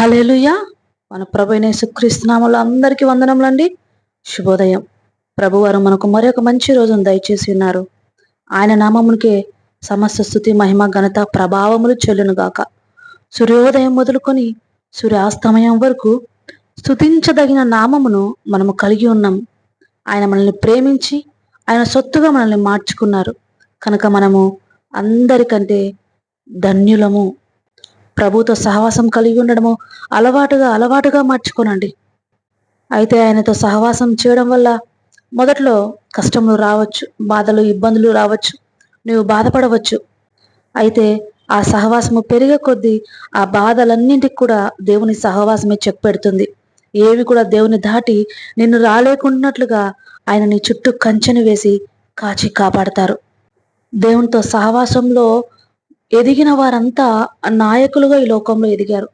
Hallelujah మన ప్రభు అయిన యేసుక్రీస్తునామలో అందరికీ వందనములండి శుభోదయం. ప్రభువారు మనకు మరొక మంచి రోజును దయచేసి ఉన్నారు. ఆయన నామమునికే సమస్త స్థుతి మహిమ ఘనత ప్రభావములు చెల్లునుగాక సూర్యోదయం మొదలుకొని సూర్యాస్తమయం వరకు స్థుతించదగిన నామమును మనము కలిగి ఉన్నాం. ఆయన మనల్ని ప్రేమించి ఆయన సొత్తుగా మనల్ని మార్చుకున్నారు. కనుక మనము అందరికంటే ధన్యులము. ప్రభుతో సహవాసం కలిగి ఉండడము అలవాటుగా అలవాటుగా మార్చుకోనండి. అయితే ఆయనతో సహవాసం చేయడం వల్ల మొదట్లో కష్టములు రావచ్చు బాధలు ఇబ్బందులు రావచ్చు నువ్వు బాధపడవచ్చు. అయితే ఆ సహవాసము పెరిగే కొద్దీ ఆ బాధలన్నింటికి కూడా దేవుని సహవాసమే చెక్ పెడుతుంది. ఏవి కూడా దేవుని దాటి నిన్ను రాలేకున్నట్లుగా ఆయన నీ చుట్టూ కంచెను వేసి కాచి కాపాడతారు. దేవునితో సహవాసంలో ఎదిగిన వారంతా నాయకులుగా ఈ లోకంలో ఎదిగారు.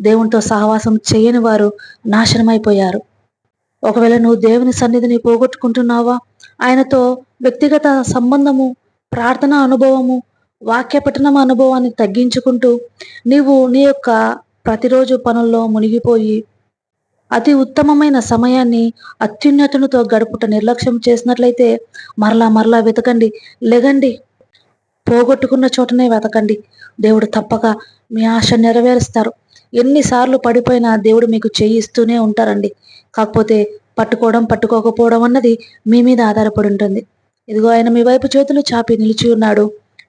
దేవునితో సహవాసం చేయని వారు నాశనమైపోయారు. ఒకవేళ నువ్వు దేవుని సన్నిధిని పోగొట్టుకుంటున్నావా? ఆయనతో వ్యక్తిగత సంబంధము ప్రార్థన అనుభవము వాక్య పఠనం అనుభవాన్ని తగ్గించుకుంటూ నీవు నీ యొక్క ప్రతిరోజు పనుల్లో మునిగిపోయి అతి ఉత్తమమైన సమయాన్ని అత్యున్నతునితో గడుపుట నిర్లక్ష్యం చేసినట్లయితే మరలా మరలా వెతకండి లెగండి. పోగొట్టుకున్న చోటనే వెతకండి. దేవుడు తప్పక మీ ఆశ నెరవేరుస్తారు. ఎన్నిసార్లు పడిపోయినా దేవుడు మీకు చేయిస్తూనే ఉంటారండి. కాకపోతే పట్టుకోవడం పట్టుకోకపోవడం అన్నది మీ మీద ఆధారపడి ఉంటుంది. ఇదిగో ఆయన మీ వైపు చేతులు చాపి నిలిచి ఉన్నాడు.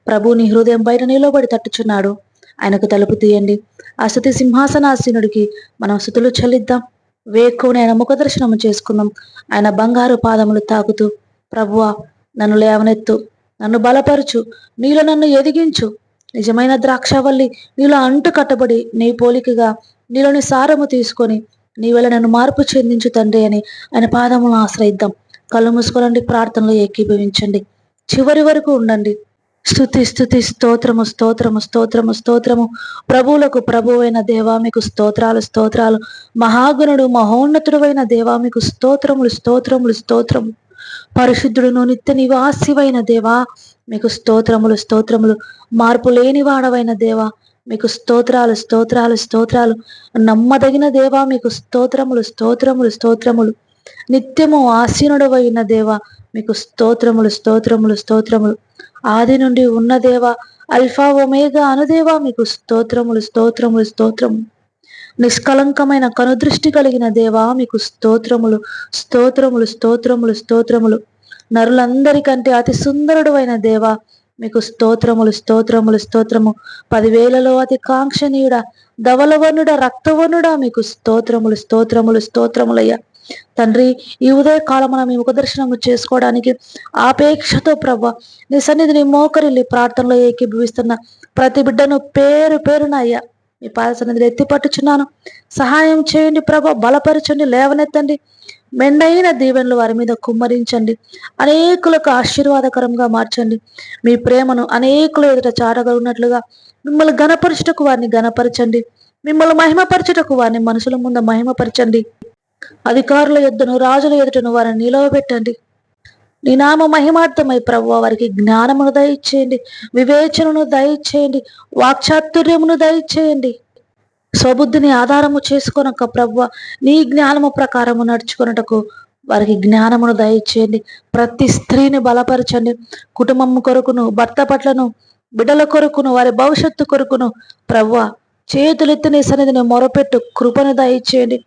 ప్రభు నీ హృదయం బయట నిలబడి తట్టుచున్నాడు. ఆయనకు తలుపు తీయండి. ఆ స్థుతి సింహాసనాసీనుడికి మనం స్థుతులు చెల్లిద్దాం. వేక్కుని ఆయన ముఖదర్శనము చేసుకుందాం. ఆయన బంగారు పాదములు తాకుతూ ప్రభువా నన్ను లేవనెత్తు. నన్ను బలపరచు నీలో నన్ను ఎదిగించు. నిజమైన ద్రాక్షవల్లి నీలో అంటు కట్టబడి నీ పోలికగా నీలోని సారము తీసుకొని నీ వల్ల నన్ను మార్పు చెందించు తండ్రి అని ఆయన పాదములను ఆశ్రయిద్దాం. కళ్ళు మూసుకోనండి ప్రార్థనలో ఏకీభవించండి. చివరి వరకు ఉండండి. స్థుతి స్థుతి స్తోత్రము స్తోత్రము స్తోత్రము స్తోత్రము. ప్రభువులకు ప్రభువైన దేవామికు స్తోత్రాలు స్తోత్రాలు. మహాగుణుడు మహోన్నతుడు అయిన దేవామికు స్తోత్రములు స్తోత్రములు స్తోత్రము పరిశుద్ధుడును నిత్య నివాసివైన దేవా మీకు స్తోత్రములు స్తోత్రములు మార్పు లేని వాడవైన దేవా మీకు స్తోత్రాలు స్తోత్రాలు స్తోత్రాలు. నమ్మదగిన దేవా మీకు స్తోత్రములు స్తోత్రములు స్తోత్రములు. నిత్యము ఆసీనుడవైన దేవా మీకు స్తోత్రములు స్తోత్రములు స్తోత్రములు. ఆది నుండి ఉన్న దేవా అల్ఫా ఒమేగా అనుదేవా మీకు స్తోత్రములు స్తోత్రములు స్తోత్రములు. నిష్కలంకమైన కనుదృష్టి కలిగిన దేవా మీకు స్తోత్రములు స్తోత్రములు స్తోత్రములు స్తోత్రములు. నరులందరికంటే అతి సుందరుడు అయిన దేవా మీకు స్తోత్రములు స్తోత్రములు స్తోత్రము. పదివేలలో అతి కాంక్షణీయుడ ధవలవనుడ రక్తవనుడా మీకు స్తోత్రములు స్తోత్రములు స్తోత్రములయ్యా. తండ్రి ఈ ఉదయ కాలమున మీ ముఖదర్శనము చేసుకోవడానికి ఆపేక్షతో ప్రభ నీ సన్నిధిని మోకరిల్లి ప్రార్థనలో ఏకీభవిస్తున్న ప్రతి బిడ్డను పేరు పేరున అయ్యా. మీ పాద సన్నిధిని ఎత్తి పట్టుచున్నాను. సహాయం చేయండి ప్రభ బలపరచండి లేవనెత్తండి. మెండైన దీవెనలు వారి మీద కుమ్మరించండి. అనేకులకు ఆశీర్వాదకరంగా మార్చండి. మీ ప్రేమను అనేకులు ఎదుట చాటగలిగినట్లుగా మిమ్మల్ని గణపరచుటకు వారిని గణపరచండి మిమ్మల్ని మహిమపరచుటకు వారిని మనుషుల ముందు మహిమపరచండి. అధికారుల ఎద్దును రాజుల ఎదుటను వారిని నిలవబెట్టండి. నీ నామ మహిమార్థమై ప్రభు వారికి జ్ఞానమును దయచేయండి వివేచనను దయచేయండి వాక్చాతుర్యమును దయచేయండి. స్వబుద్ధిని ఆధారము చేసుకొనక ప్రభు నీ జ్ఞానము ప్రకారము నడుచుకొనుటకు వారికి జ్ఞానమును దయచేయండి. ప్రతి స్త్రీని బలపరచండి. కుటుంబం కొరకును భర్త పట్లను బిడ్డల కొరకును వారి భవిష్యత్తు కొరకును ప్రవ్వ చేతులెత్తి నీ సన్నిధిని మొరపెట్టు కృపను దయచేయండి.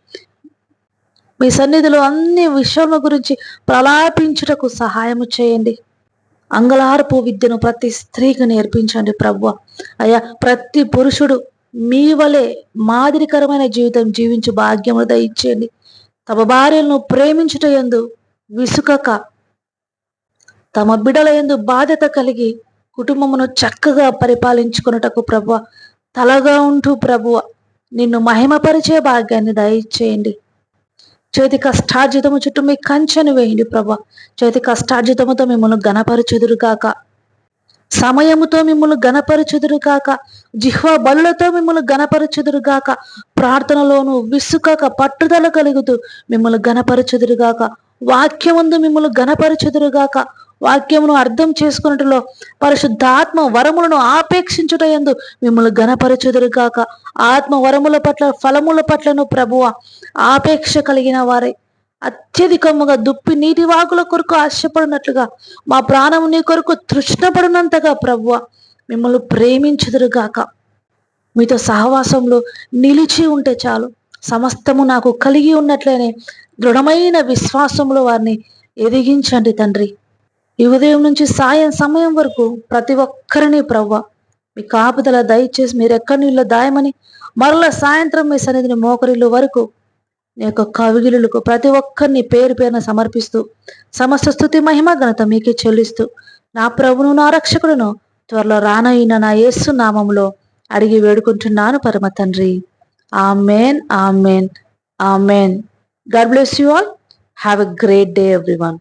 మీ సన్నిధిలో అన్ని విషయముల గురించి ప్రలాపించుటకు సహాయము చేయండి. అంగళార్పు విద్యను ప్రతి స్త్రీకి నేర్పించండి ప్రభు అయ్యా ప్రతి పురుషుడు మీ వలె మాదిరికరమైన జీవితం జీవించు భాగ్యము దయచేయండి. తమ భార్యలను ప్రేమించుట ఎందు విసుకక తమ బిడల ఎందు బాధ్యత కలిగి కుటుంబమును చక్కగా పరిపాలించుకున్నటకు ప్రభు తలగా ఉంటూ ప్రభువ నిన్ను మహిమపరిచే భాగ్యాన్ని దయచేయండి. చేతి కష్టార్జితము చుట్టూ మీ కంచెను వేయండి ప్రభా. చేతి కష్టార్జితముతో మిమ్మల్ని గణపరచుదురు కాక సమయముతో మిమ్మల్ని గణపరచుదురు కాక జిహ్వ బలులతో మిమ్మల్ని గణపరచుదురుగాక ప్రార్థనలోను విసుకక పట్టుదల కలుగుతూ మిమ్మల్ని గణపరచుదురు వాక్యముందు మిమ్మల్ని గణపరచుదురుగాక వాక్యమును అర్థం చేసుకున్నట్లో పరిశుద్ధాత్మ వరములను ఆపేక్షించుట ఎందు మిమ్మల్ని గణపరచుదురు కాక ఆత్మ వరముల పట్ల ఫలముల పట్లను ప్రభువ ఆపేక్ష కలిగిన వారే. అత్యధికముగా దుప్పి నీటి వాకుల కొరకు ఆశపడినట్లుగా మా ప్రాణం నీ కొరకు తృష్ణపడినంతగా ప్రభువ మిమ్మల్ని ప్రేమించుదురు గాక. మీతో సహవాసంలో నిలిచి ఉంటే చాలు. సమస్తము నాకు కలిగి ఉన్నట్లనే దృఢమైన విశ్వాసంలో వారిని ఎదిగించండి తండ్రి. ఈ ఉదయం నుంచి సాయం సమయం వరకు ప్రతి ఒక్కరిని ప్రవ్వ. మీ కాపుదల దయచేసి మీరు ఎక్కడి నీళ్ళు దాయమని మరలా సాయంత్రం మీ సన్నిధిని మోకరిల్లు వరకు నీ యొక్క కవిగిలులకు ప్రతి ఒక్కరిని పేరు పేరున సమర్పిస్తూ సమస్త స్థుతి మహిమ ఘనత మీకే చెల్లిస్తూ నా ప్రభును నా రక్షకుడును త్వరలో రానయిన నా యేసు నామంలో అడిగి వేడుకుంటున్నాను పరమ తండ్రి. Amen amen amen. God bless you all. Have a great day everyone.